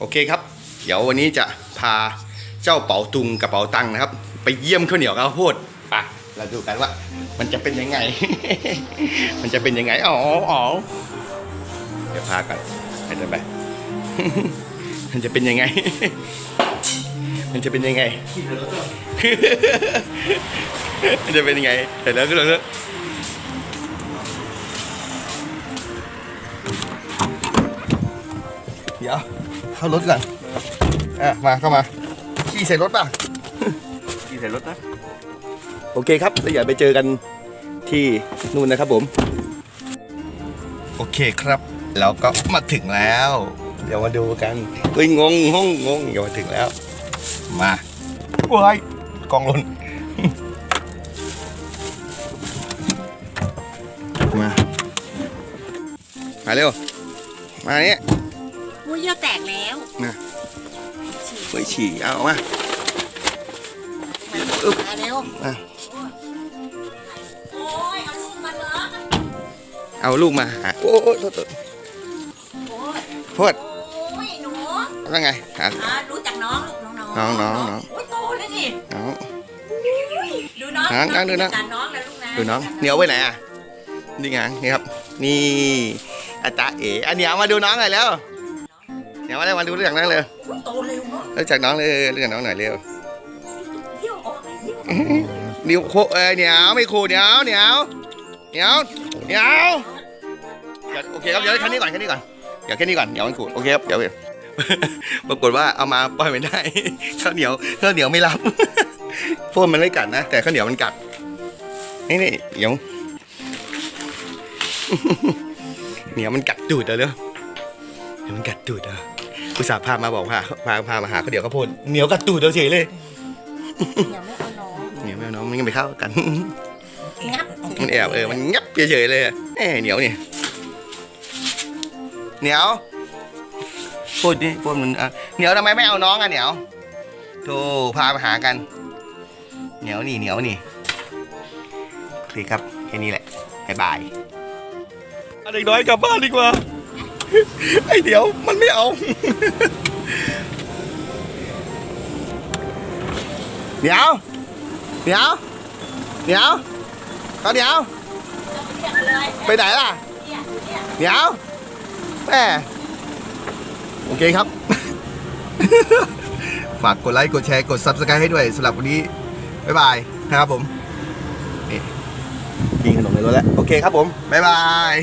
โอเคครับ เดี๋ยววันนี้จะพาเจ้าเป๋าตุงกระเป๋าตังค์นะครับ ไปเยี่ยมข้าวเหนียวข้าวโพดอะเราดูกันว่า มันจะเป็นยังไง มันจะเป็นยังไงอ๋ออ๋อเดี๋ยวพากันไปเดินไปมันจะเป็นยังไง มันจะเป็นยังไง มันจะเป็นยังไงเดี๋ยวแล้วก็แล้วเดี๋ยว เข้ารถก่อนอะมาเข้ามา ขี่ใส่รถป่ะ ขี่ใส่รถนะ โอเคครับแล้วอย่าไปเจอกันที่นู่นนะครับผม โอเคครับ เราก็มาถึงแล้ว เดี๋ยวมาดูกันเฮ้ยงงงงงงเดี๋ยวมาถึงแล้ว มาว้ายกองหล่นมา มาเร็ว มาเนี้ยมุ้ย เยี่ยวแตกแล้วมาฉี่ไปฉี่เอามามาเร็วมาโอ้ยเอาลูกมาเหรอเอาลูกมาหาโอ้โอ้โทษโทษโอ้ยโทษโอ้ยหนูว่าไงหาอ่ารู้จักน้องน้องน้องน้องน้องน้องโอ้ยโตแล้วนี่เอาอุ้ยดูน้องน้องดูน้องน้องนะลูกนะดูน้องเหนียวไปไหนอะนี่ไงนี่ครับนี่อาจารย์เอ๋อันเหนียวมาดูน้องหน่อยแล้ว เหนียวมาเลยมาดูเรื่องน้องเลยโอ้ยโตเร็วเนาะรู้จักน้องเลยเรื่องน้องหน่อยเร็วเที่ยวออกไปเที่ยวนิ้วโคเอ้ยเหนียวไม่คูเหนียวเหนียวเหนียวเหนียวเดี๋ยวโอเคครับเดี๋ยวแค่นี้ก่อนแค่นี้ก่อนเดี๋ยวแค่นี้ก่อนเดี๋ยวมันขูดโอเคครับเดี๋ยวปรากฏว่าเอามาปล่อยไม่ได้ข้าวเหนียวข้าวเหนียวไม่รับโฟนมันไม่กัดนะ แต่ข้าวเหนียวมันกัดนี่นี่เดี๋ยวเหนียวมันกัดตูดเอาเลยเดี๋ยวมันกัดตูดเอา อุตส่าห์พามาบอกพาพาพามาหาข้าวเหนียวข้าวโพดเหนียวกัดตูดเอาเฉยเลยอย่าไม่เอาน้องเหนียวไม่เอาน้องมันยังไปเข้ากันงับมันแอบเออมันงับเฉยๆเลยอะแหมเหนียวนี่เหนียวพูดดิพูดมันอะเหนียวทำไมไม่เอาน้องอะเหนียวโธ่พามาหากัน เหนียวนี่เหนียวนี่โอเคครับแค่นี้แหละบ๊ายบายเด็กน้อยกลับบ้านดีกว่า ไอเดี๋ยวมันไม่เอาเหนียวเหนียวเหนียวก็เหนียว ไปไหนล่ะเนี่ยเนี่ยเดี๋ยวแม่โอเคครับ ฝากกดไลค์กดแชร์กด Subscribe ให้ด้วยสำหรับวันนี้ บ๊ายบายนะครับผมนี่กินขนมในรถแล้ว โอเคครับผม บ๊ายบาย